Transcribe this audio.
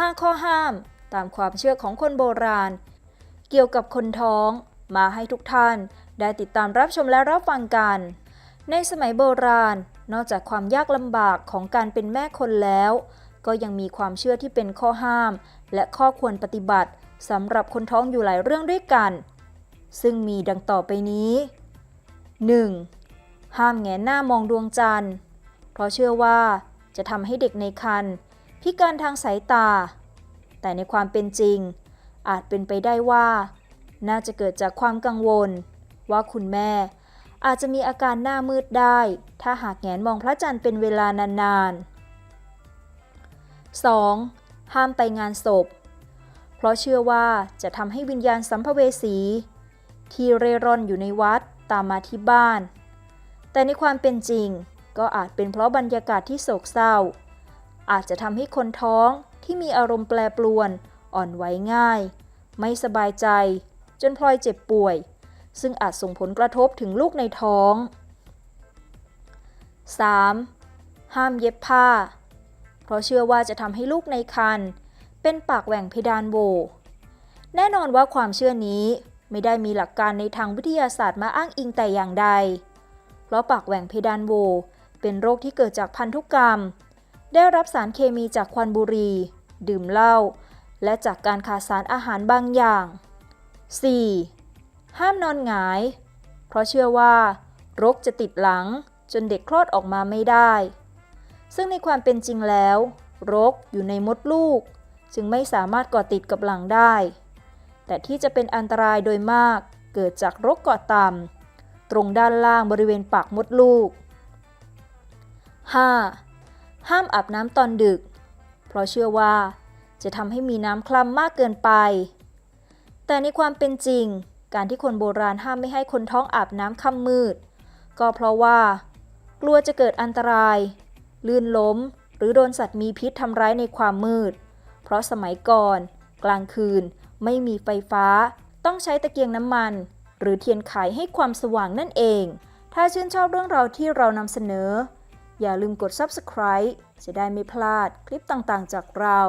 5 ข้อห้าม ตามความเชื่อของคนโบราณ เกี่ยวกับคนท้อง มาให้ทุกท่าน ได้ติดตามรับชมและรับฟังกัน ในสมัยโบราณ นอกจากความยากลำบากของการเป็นแม่คนแล้ว ก็ยังมีความเชื่อที่เป็นข้อห้าม และข้อควรปฏิบัติสำหรับคนท้องอยู่หลายเรื่องด้วยกัน ซึ่งมีดังต่อไปนี้ 1. ห้ามแงนหน้ามองดวงจันทร์ เพราะเชื่อว่าจะทำให้เด็กในครรภ์พิการทางสายตา แต่ในความเป็นจริง อาจเป็นไปได้ว่า น่าจะเกิดจากความกังวล ว่าคุณแม่ อาจจะมีอาการหน้ามืดได้ ถ้าหากแงนมองพระจันทร์เป็นเวลานานๆ 2. ห้ามไปงานศพ เพราะเชื่อว่าจะทำให้วิญญาณสัมภเวสี ที่เร่ร่อนอยู่ในวัดตามมาที่บ้าน แต่ในความเป็นจริงก็อาจเป็นเพราะบรรยากาศที่โศกเศร้า อาจจะทำให้คนท้อง ที่มีอารมณ์แปรปรวน อ่อนไหวง่าย ไม่สบายใจ จนพลอยเจ็บป่วย ซึ่งอาจส่งผลกระทบถึงลูกในท้อง 3. ห้ามเย็บผ้า เพราะเชื่อว่าจะทำให้ลูกในครรภ์เป็นปากแหว่งเพดานโวแน่นอนว่าความเชื่อนี้ไม่ได้มีหลักการในทางวิทยาศาสตร์มาอ้างอิงแต่อย่างใด เพราะปากแหว่งเพดานโวเป็นโรคที่เกิดจากพันธุกรรม ได้รับสารเคมีจากควันบุหรี่ดื่มเหล้าและจากการขาดสารอาหารบางอย่าง 4. ห้ามนอนหงาย เพราะเชื่อว่ารกจะติดหลังจนเด็กคลอดออกมาไม่ได้ ซึ่งในความเป็นจริงแล้ว รกอยู่ในมดลูก จึงไม่สามารถก่อติดกับหลังได้ แต่ที่จะเป็นอันตรายโดยมากเกิดจากรกเกาะต่ำตรงด้านล่างบริเวณปากมดลูก 5. ห้ามอาบน้ำตอนดึก เพราะเชื่อว่า จะทำให้มีน้ำคล้ำมากเกินไป แต่ในความเป็นจริง การที่คนโบราณห้ามไม่ให้คนท้องอาบน้ำค่ำมืด ก็เพราะว่า กลัวจะเกิดอันตราย ลื่นล้ม หรือโดนสัตว์มีพิษทำร้ายในความมืด เพราะสมัยก่อน กลางคืนไม่มีไฟฟ้า ต้องใช้ตะเกียงน้ำมัน หรือเทียนไขให้ความสว่างนั่นเอง ถ้าชื่นชอบเรื่องราวที่เรานำเสนอ อย่าลืมกด subscribe จะได้ไม่พลาดคลิปต่างๆจากเรา